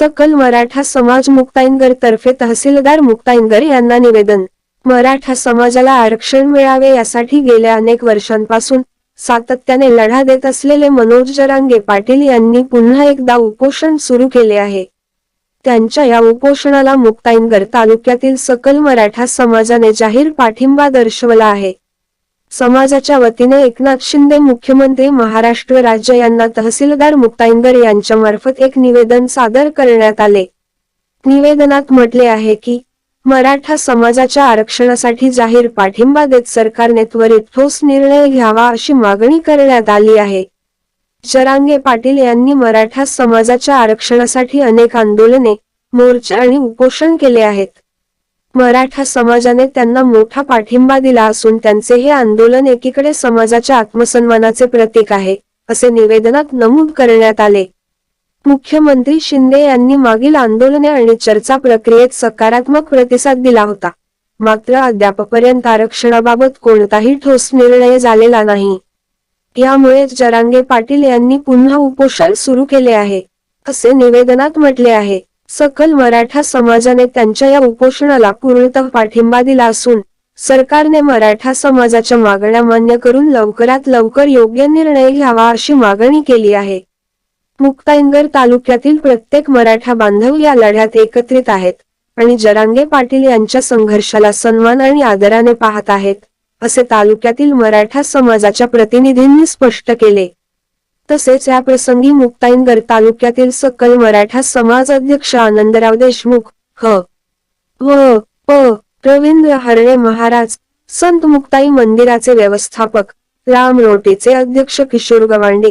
सकल मराठा समाज मुक्ताईनगर तर्फे तहसीलदार मुक्ताईनगर यांना निवेदन. मराठा समाजाला आरक्षण मिळावे यासाठी गेल्या अनेक वर्षांपासून सातत्याने लढा देत असलेले मनोज जरांगे पाटील यांनी पुन्हा एकदा उपोषण सुरू केले आहे. त्यांच्या या उपोषणाला मुक्ताईनगर तालुक्यातील सकल मराठा समाजाने जाहीर पाठिंबा दर्शवला आहे. समाजाच्या वतीने एकनाथ शिंदे मुख्यमंत्री महाराष्ट्र राज्य यांना तहसीलदार मुक्ताईंदर यांच्या मार्फत एक निवेदन सादर करण्यात आले. निवेदनात म्हटले आहे की मराठा समाजाच्या आरक्षणासाठी जाहीर पाठिंबा देत सरकारने त्वरित ठोस निर्णय घ्यावा अशी मागणी करण्यात आली आहे. जरांगे पाटील यांनी मराठा समाजाच्या आरक्षणासाठी अनेक आंदोलने मोर्चा आणि उपोषण केले आहेत. मराठा समाजाने त्यांना मोठा पाठिंबा दिला असून त्यांचे हे आंदोलन एकीकडे समाजाच्या आत्मसन्मानाचे प्रतीक आहे असे निवेदनात नमूद करण्यात आले. मुख्यमंत्री शिंदे यांनी मागील आंदोलने आणि चर्चा प्रक्रियेत सकारात्मक प्रतिसाद दिला होता. मात्र अद्यापपर्यंत आरक्षणाबाबत कोणताही ठोस निर्णय झालेला नाही. यामुळे जरांगे पाटील यांनी पुन्हा उपोषण सुरू केले आहे असे निवेदनात म्हटले आहे. सकल मराठा समाजाने त्यांच्या या उपोषणाला पूर्णतः पाठिंबा दिला असून सरकारने मराठा समाजाच्या मागण्या मान्य करून लवकरात लवकर योग्य निर्णय घ्यावा अशी मागणी केली आहे. मुक्ताईनगर तालुक्यातील प्रत्येक मराठा बांधव या लढ्यात एकत्रित आहेत आणि जरांगे पाटील यांच्या संघर्षाला सन्मान आणि आदराने पाहत आहेत असे तालुक्यातील मराठा समाजाच्या प्रतिनिधींनी स्पष्ट केले. तसेच या प्रसंगी मुक्ताईनगर तालुक्यातील सकल मराठा समाज अध्यक्ष आनंदराव देशमुख ह. व. प. रवींद्र हरणे महाराज संत मुक्ताई मंदिराचे व्यवस्थापक राम रोटेचे अध्यक्ष किशोर गवांडे.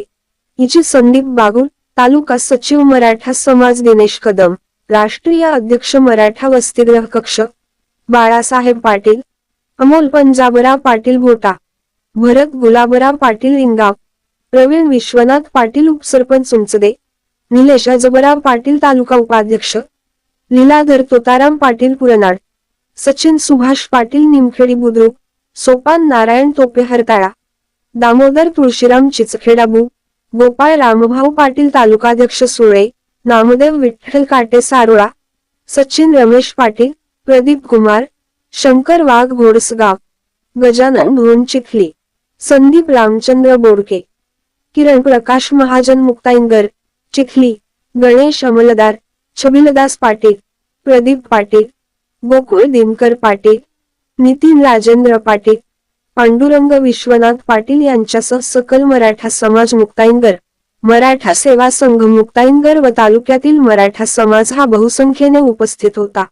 हिची संदीप बागुल तालुका सचिव मराठा समाज दिनेश कदम राष्ट्रीय अध्यक्ष मराठा वसतिग्रह कक्ष. बाळासाहेब पाटील अमोल पंजाबराव पाटील भोटा भरत गुलाबराव पाटील इंगाव प्रवीण विश्वनाथ पाटील उपसरपंच उंचदे निलेश अजबराव पाटील तालुका उपाध्यक्ष लीलाधर तोताराम पाटील पुरनाड सचिन सुभाष पाटील निमखेडी बुद्रुक सोपान नारायण तोपे हरताळा दामोदर तुळशीराम चिचखेडाबू गोपाळ रामभाऊ पाटील तालुकाध्यक्ष सुळे नामदेव विठ्ठल काटे सारोळा सचिन रमेश पाटील प्रदीप कुमार शंकर वाघ घोडसगाव गजानन भुवन चिखली संदीप रामचंद्र बोडके. किरण प्रकाश महाजन मुक्ताईंगर चिखली गणेश अमलदार छबिलदास पाटील प्रदीप पाटील गोकुळ दिनकर पाटील नितीन राजेंद्र पाटील पांडुरंग विश्वनाथ पाटील यांच्यासह सकल मराठा समाज मुक्ताईनगर मराठा सेवा संघ मुक्ताईनगर व तालुक्यातील मराठा समाज हा बहुसंख्येने उपस्थित होता.